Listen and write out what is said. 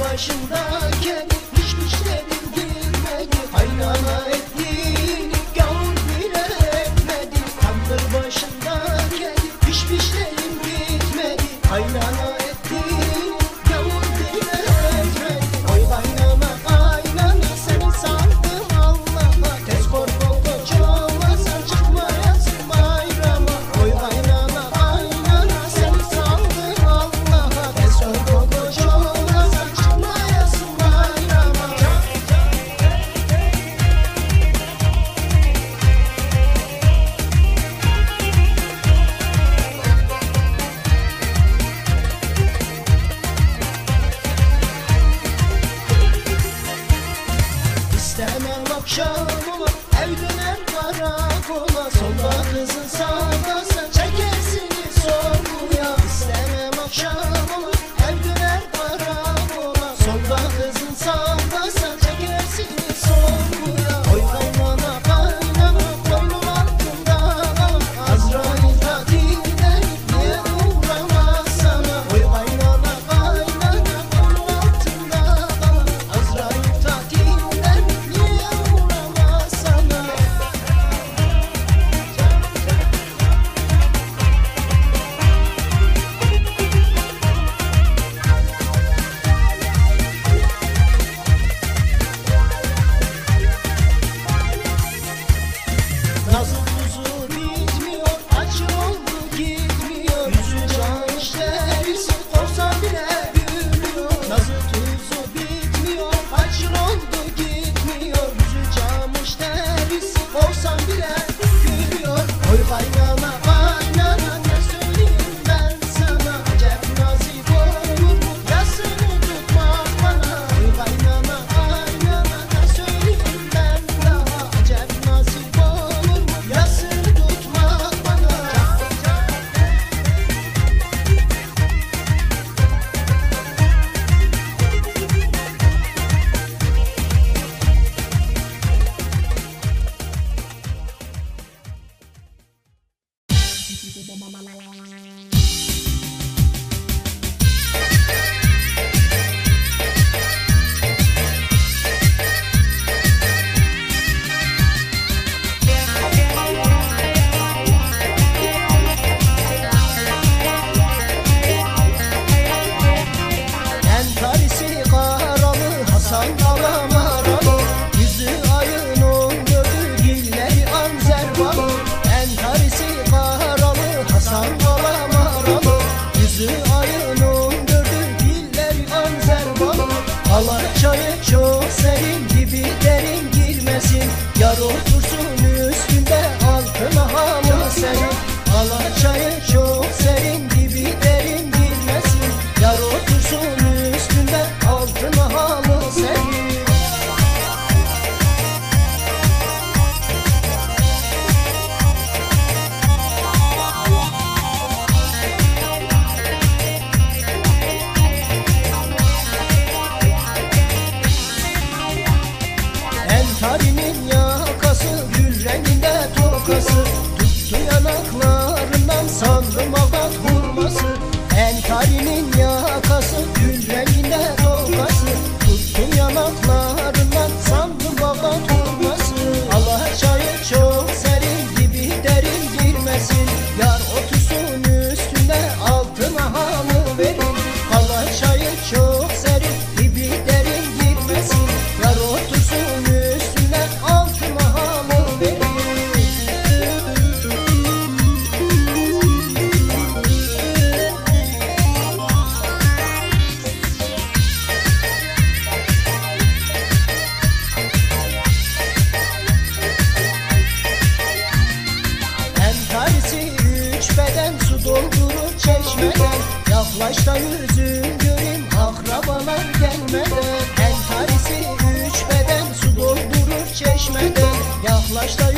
başımdaki Düşmüş şey de bildirmedi. Kaynana etmedi sola, kızın sağ Açta yüzün göreyim akrabalar gelmeden El karisi üç su doldurur çeşmeden. Yaklaş da